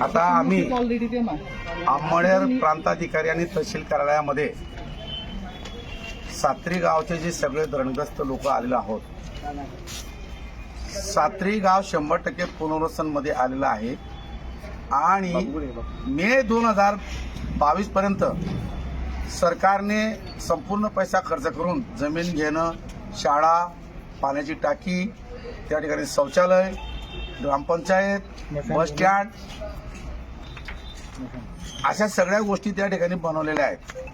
आता आम्ही आंबळेर प्रांताधिकारी आणि तहसील कार्यालयामध्ये सात्री गावचे जे सगळे धरणग्रस्त लोक आलेले आहोत सात्री गाव शंभर टक्के पुनर्वसनमध्ये आलेलं आहे. आणि मे दोन हजार बावीस पर्यंत सरकारने संपूर्ण पैसा खर्च करून जमीन घेणं शाळा पाण्याची टाकी त्या ठिकाणी शौचालय ग्रामपंचायत बस स्टँड अशा सगळ्या गोष्टी त्या ठिकाणी बनवलेल्या आहेत.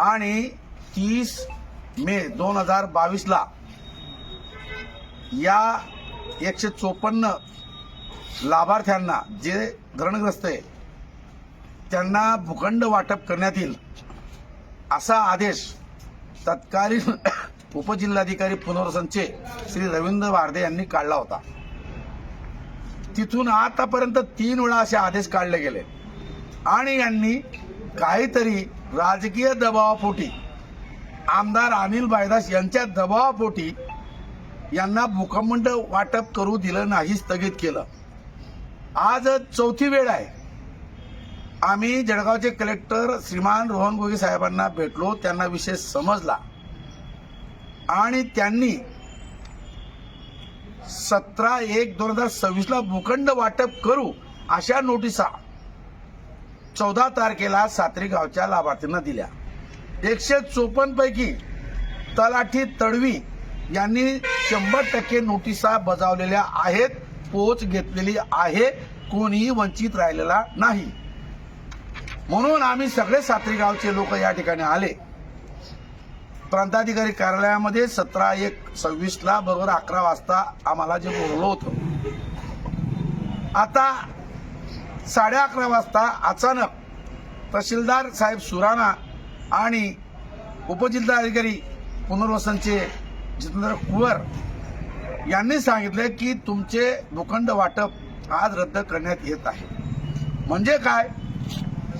आणि तीस मे दोन हजार बावीसला या एकशे चोपन्न लाभार्थ्यांना जे धरणग्रस्त आहे त्यांना भूखंड वाटप करण्यात येईल असा आदेश तत्कालीन उपजिल्हाधिकारी पुनर्वसनचे श्री रवींद्र वारदे यांनी काढला होता. तिथून आतापर्यंत तीन वेळा असे आदेश काढले गेले. आणि यांनी काहीतरी राजकीय दबावापोटी आमदार अनिल बायदास यांच्या दबावापोटी यांना भूखंड वाटप करू दिलं नाही स्थगित केलं. आज चौथी वेळ आहे. आम्ही जळगावचे कलेक्टर श्रीमान रोहन गोगे साहेबांना भेटलो त्यांना विषय समजला. आणि त्यांनी सतरा एक दोन हजार सव्वीसला भूखंड वाटप करू अशा नोटिसा चौदा तारखेला सात्री गावच्या लाभार्थींना दिल्या. एकशे चोपन्न पैकी तलाठी तडवी यांनी शंभर टक्के नोटिसा बजावलेल्या आहेत पोच घेतलेली आहे कोणीही वंचित राहिलेला नाही. म्हणून आम्ही सगळे सात्री गावचे लोक या ठिकाणी आले. प्रांताधिकारी कार्यालयामध्ये सतरा एक सव्वीस ला बरोबर अकरा वाजता आम्हाला जे बोलवलं होतं. आता साडे अकरा वाजता अचानक तहसीलदार साहेब सुराणा आणि उपजिल्हाधिकारी पुनर्वसनचे जितेंद्र कुवर यांनी सांगितले की तुमचे भूखंड वाटप आज रद्द करण्यात येत आहे. म्हणजे काय?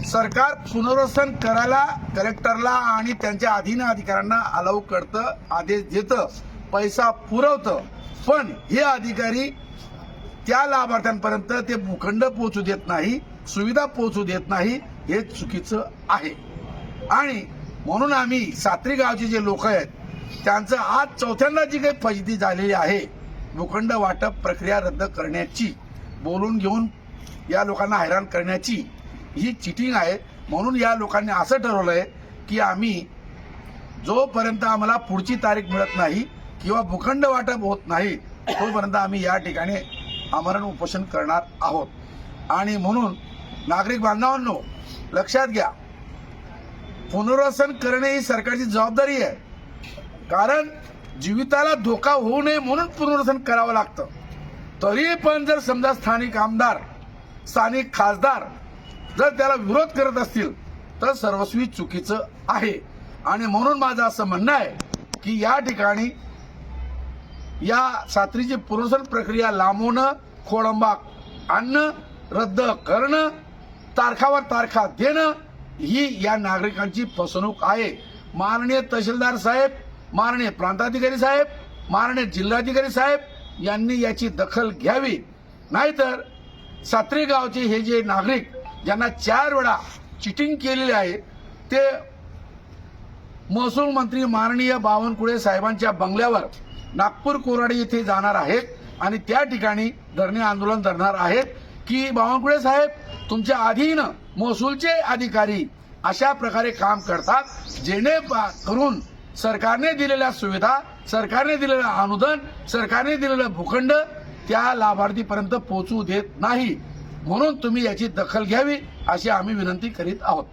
सरकार पुनर्वसन करायला कलेक्टरला आणि त्यांच्या अधीन अधिकाऱ्यांना अलाव करतं आदेश देतं पैसा पुरवतं. पण हे अधिकारी त्या लाभार्थ्यांपर्यंत ते भूखंड पोहोचू देत नाही सुविधा पोहोचू देत नाही हे चुकीचं आहे. आणि म्हणून आम्ही सात्री गावचे जे लोक आहेत त्यांचं आज चौथ्यांदा जी काही फजिती झालेली आहे भूखंड वाटप प्रक्रिया रद्द करण्याची बोलून घेऊन या लोकांना हैराण करण्याची ही चिटिंग आहे. म्हणून या लोकांनी असं ठरवलंय की आम्ही जोपर्यंत आम्हाला पुढची तारीख मिळत नाही किंवा भूखंड वाटप होत नाही तोपर्यंत आम्ही या ठिकाणी आमरण उपोषण करणार आहोत. आणि म्हणून नागरिक बांधवांनो लक्षात घ्या पुनर्वसन करणे ही सरकारची जबाबदारी आहे. कारण जीविताला धोका होऊ नये म्हणून पुनर्वसन करावं लागतं. तरी पण जर समजा स्थानिक आमदार स्थानिक खासदार जर त्याला विरोध करत असतील तर सर्वस्वी चुकीचं आहे. आणि म्हणून माझं असं म्हणणं आहे की या ठिकाणी या सात्रीची पुनर्सन प्रक्रिया लांबवणं खोळंबा आणणं रद्द करणं तारखावर तारखा देणं ही या नागरिकांची फसवणूक आहे. माननीय तहसीलदार साहेब माननीय प्रांताधिकारी साहेब माननीय जिल्हाधिकारी साहेब यांनी याची दखल घ्यावी. नाहीतर सात्री गावचे हे जे नागरिक ज्यांना चार वेळा चिटिंग केलेले आहे ते महसूल मंत्री माननीय बावनकुळे साहेबांच्या बंगल्यावर नागपूर कोराडी येथे जाणार आहेत आणि त्या ठिकाणी धरणे आंदोलन धरणार आहेत की बावनकुळे साहेब तुमच्या अधीन महसूलचे अधिकारी अशा प्रकारे काम करतात जेणेकरून सरकारने दिलेल्या सुविधा सरकारने दिलेलं अनुदान सरकारने दिलेलं भूखंड त्या लाभार्थीपर्यंत पोहोचू देत नाही. म्हणून तुम्ही याची दखल घ्यावी अशी आम्ही विनंती करीत आहोत.